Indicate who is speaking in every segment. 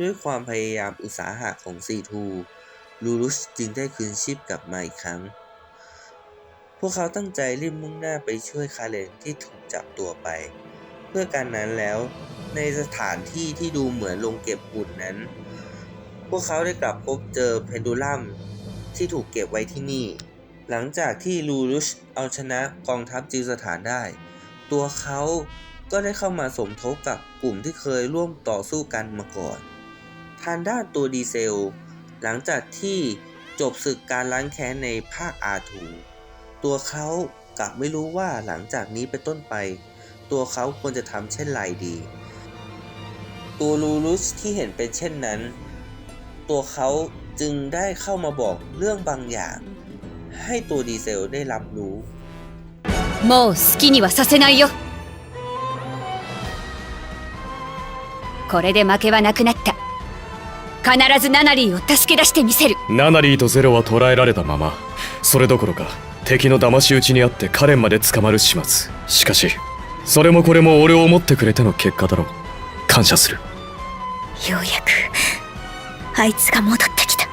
Speaker 1: ด้วยความพยายามอุตสาหะของซีทูลูรุสจึงได้คืนชีพกลับมาอีกครั้ง พวกเขาตั้งใจรีบมุ่งหน้าไปช่วยคาเลนที่ถูกจับตัวไป เพื่อการนั้นแล้วในสถานที่ที่ดูเหมือนโรงเก็บหุ่นนั้น พวกเขาได้กลับพบเจอเพนดูลัมที่ถูกเก็บไว้ที่นี่ หลังจากที่ลูรุชเอาชนะกองทัพจิวสถานได้ ตัวเขาก็ได้เข้ามาสมทบกับกลุ่มที่เคยร่วมต่อสู้กันมาก่อน ทางด้านตัวดีเซล หลังจากที่จบศึกการล้างแค้นในภาคอาทูตัวเขากลับไม่รู้ว่าหลังจากนี้เป็นต้นไป ตัวเขาควรจะทำเช่นไรดี ตัวลูรุสที่เห็นเป็นเช่นนั้น ตัวเขาจึงได้เข้ามาบอกเรื่องบางอย่าง ให้ตัวดีเซลได้รับรู้
Speaker 2: もう好きにはさせないよこれで負けはなくなった 必ずナナリーを助け出してみせる。
Speaker 3: ナナリーとゼロは捕らえられたままそれどころか敵の騙し討ちにあってカレンまで捕まる始末。しかしそれもこれも俺を思ってくれての結果だろう。感謝する。
Speaker 4: ようやくあいつが戻ってきた。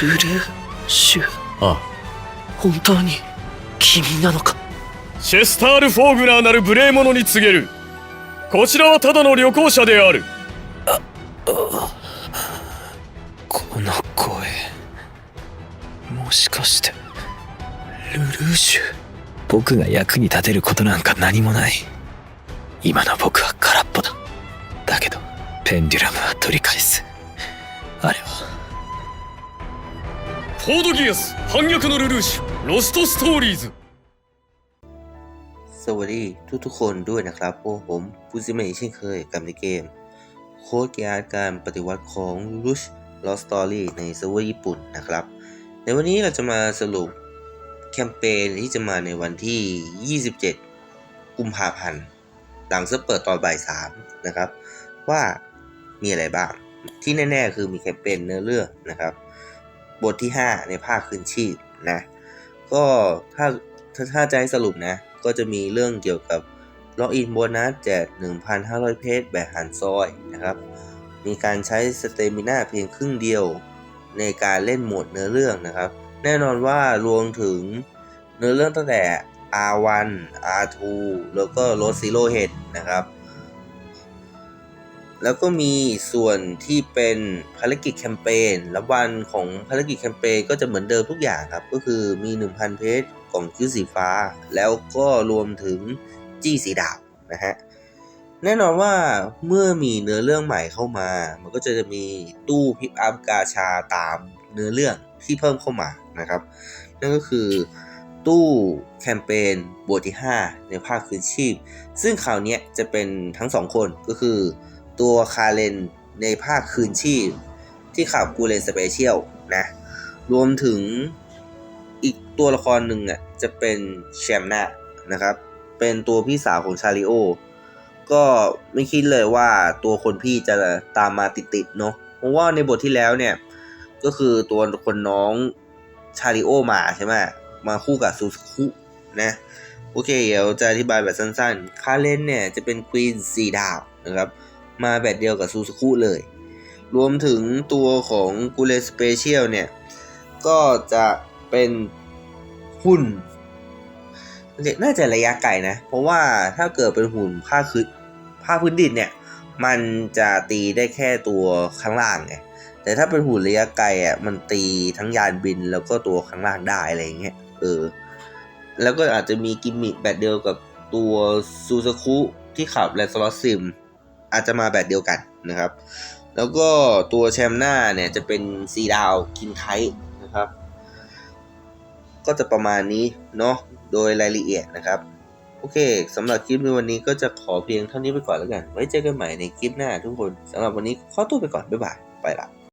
Speaker 5: ルルシュ。
Speaker 3: あ
Speaker 5: 本当に君なのか。
Speaker 3: シェスタール・フォーグナーなる無礼者に告げる。こちらはただの旅行者である
Speaker 5: この声もしかしてルルーシュ僕が役に立てることなんか何もない今の僕は空っぽだだけどペンデュラムは取り返すあれは
Speaker 3: フォードギアス反逆のルルーシュロストストーリーズ
Speaker 1: สวัสดีทุกๆคนด้วยนะครับพวกผมฟูซิเมะเช่นเคยกับในเกม โค้ดเกียร์การปฏิวัติของ Rush Lost Story ในเซิร์ฟเวอร์ญี่ปุ่นนะครับ ในวันนี้เราจะมาสรุปแคมเปญที่จะมาในวันที่ 27 กุมภาพันธ์ หลังเซิร์ฟเปิดตอนบ่าย3นะครับ ว่ามีอะไรบ้าง ที่แน่ๆ คือมีแคมเปญเนื้อเรื่องนะครับ บทที่ 5 ในภาคคืนชีพนะ ก็ถ้าถ้าถ้าจะให้สรุปนะ ก็จะมีเรื่องเกี่ยวกับล็อกอินโบนัสแจก 1,500 เพชรแบบหันซอยนะครับ มีการใช้สเตมิน่าเพียงครึ่งเดียวในการเล่นโหมดเนื้อเรื่องนะครับ แน่นอนว่ารวมถึงเนื้อเรื่องตั้งแต่ R1 R2 แล้วก็ Road Zero Head นะครับ แล้วก็มีส่วนที่เป็นภารกิจแคมเปญและวันของภารกิจแคมเปญก็จะเหมือนเดิมทุกอย่างครับ ก็คือมี 1,000 เพชรกล่องคิ้วสีฟ้า แล้วก็รวมถึงจี้สีดาวนะฮะ แน่นอนว่าเมื่อมีเนื้อเรื่องใหม่เข้ามา มันก็จะมีตู้พิกอัพกาชาตามเนื้อเรื่องที่เพิ่มเข้ามานะครับ นั่นก็คือตู้แคมเปญบทที่ 5 ในภาคคืนชีพ ซึ่งคราวเนี้ยจะเป็นทั้งสองคนก็คือตัวคาเลนในภาคคืนชีพ ที่ขับกูเลนสเปเชียลนะ รวมถึงอีกตัวละครหนึ่งอะจะเป็นแชมนานะครับ เป็นตัวพี่สาวของชาริโอ ก็ไม่คิดเลยว่าตัวคนพี่จะตามมาติดๆเนาะเพราะว่าในบทที่แล้วเนี่ย ก็คือตัวคนน้องชาริโอมาใช่ไหมมาคู่กับซูซูคุนะโอเค เดี๋ยวจะอธิบายแบบสั้นๆ คาเลนเนี่ยจะเป็นควีนสีดาวนะครับ มาแบบเดียวกับซูซูคุเลย รวมถึงตัวของกูเลสเปเชียลเนี่ย ก็จะเป็นหุ่น น่าจะระยะไกลนะ เพราะว่าถ้าเกิดเป็นหุ่นผ้าคือ ผ้าพื้นดินเนี่ย มันจะตีได้แค่ตัวข้างล่างไงแต่ถ้าเป็นหุ่นระยะไกลอะมันตีทั้งยานบินแล้วก็ตัวข้างล่างได้อะไรอย่างเงี้ยเออ แล้วก็อาจจะมีกิมมิคแบบเดียวกับตัวซูซ u คุที่ขับแลนสลอตซิม อาจจะมาแบบเดียวกันนะครับ แล้วก็ตัวแชมหน้าเนี่ยจะเป็นซีดาวคินไทนะครับ ก็จะประมาณนี้เนาะโดยรายละเอียดนะครับ โอเคสำหรับคลิปในวันนี้ก็จะขอเพียงเท่านี้ไปก่อนแล้วกัน ไว้เจอกันใหม่ในคลิปหน้าทุกคนสำหรับวันนี้ขอตัวไปก่อน บ๊ายบาย ไปละ